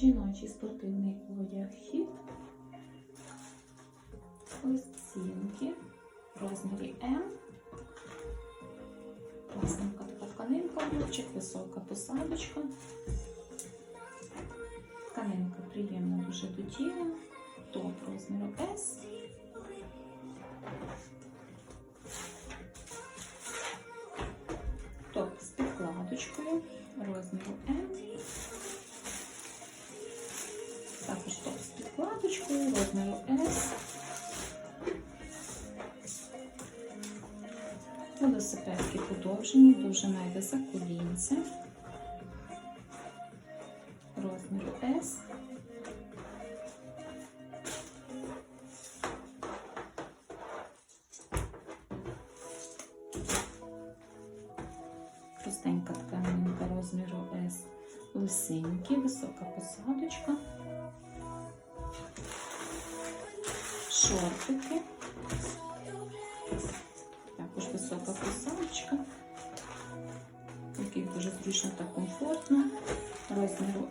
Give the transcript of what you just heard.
Жіночий спортивний одяг хіт. Листінки в розмірі М. Класненька така тканинка, рубчик, висока посадочка. Тканинка приємна дуже до тіла. Топ розміру S. Топ з підкладочкою розміру М. розміру S. Велосипедки подовжені, дуже найде за колінця. Розміру S. Простенька тканинка розміру S. Лисинки, висока посадочка. Шортики. Також висока посадочка, який дуже зручно та комфортно. Розміру.